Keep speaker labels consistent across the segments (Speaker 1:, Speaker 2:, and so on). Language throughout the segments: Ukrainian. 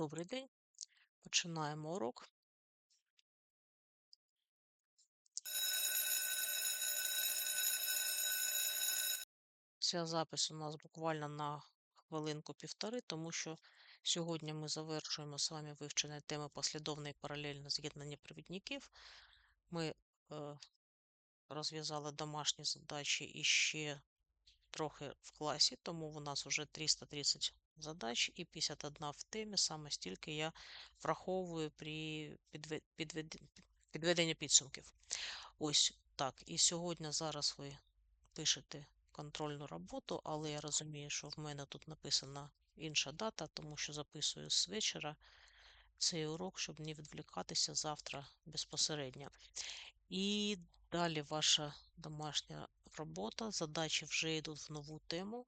Speaker 1: Добрий день. Починаємо урок. Ця запис у нас буквально на хвилинку-півтори, тому що сьогодні ми завершуємо з вами вивчення теми послідовне і паралельне з'єднання провідників. Ми е, розв'язали домашні задачі іще трохи в класі, тому у нас вже 330 задач і 51 в темі. Саме стільки я враховую при підведенні підсумків. Ось так. І сьогодні зараз ви пишете контрольну роботу, але я розумію, що в мене тут написана інша дата, тому що записую з вечора цей урок, щоб не відвлікатися завтра безпосередньо. І далі ваша домашня робота. Задачі вже йдуть в нову тему,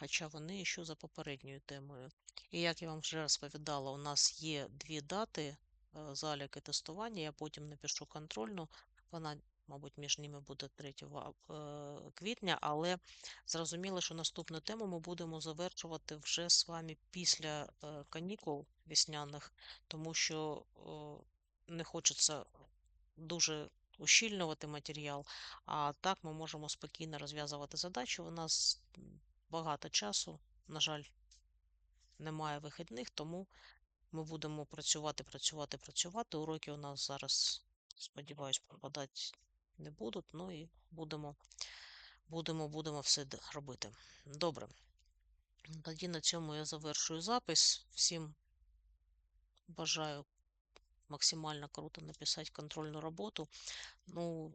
Speaker 1: хоча вони ще за попередньою темою. І як я вам вже розповідала, у нас є дві дати е, заліки тестування. Я потім напишу контрольну. Вона, мабуть, між ними буде 3 е, квітня, але зрозуміло, що наступну тему ми будемо завершувати вже з вами після е, канікул весняних, тому що не хочеться дуже ущільнювати матеріал, а так ми можемо спокійно розв'язувати задачі. У нас багато часу, на жаль, немає вихідних, тому ми будемо працювати, працювати, працювати. Уроки у нас зараз, сподіваюсь, пропадати не будуть. Ну і будемо, будемо, будемо все робити. Добре. Тоді на цьому я завершую запис. Всім бажаю максимально круто написати контрольну роботу. Ну,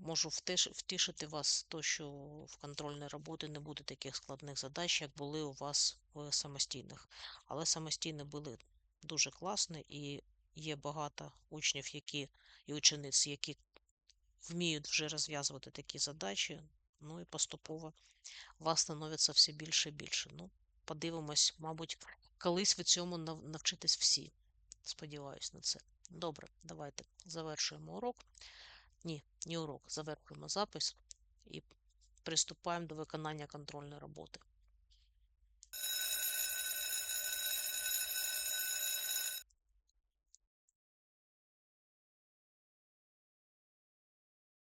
Speaker 1: можу втішити вас, то, що в контрольній роботі не буде таких складних задач, як були у вас в самостійних. Але самостійні були дуже класні, і є багато учнів, які і учениць, які вміють вже розв'язувати такі задачі. Ну і поступово вас становиться все більше і більше. Ну, подивимось, мабуть, колись ви цьому нав- навчитесь всі. Сподіваюсь на це. Добре, давайте завершуємо урок. Ні, не урок, завершуємо запис і приступаємо до виконання контрольної роботи.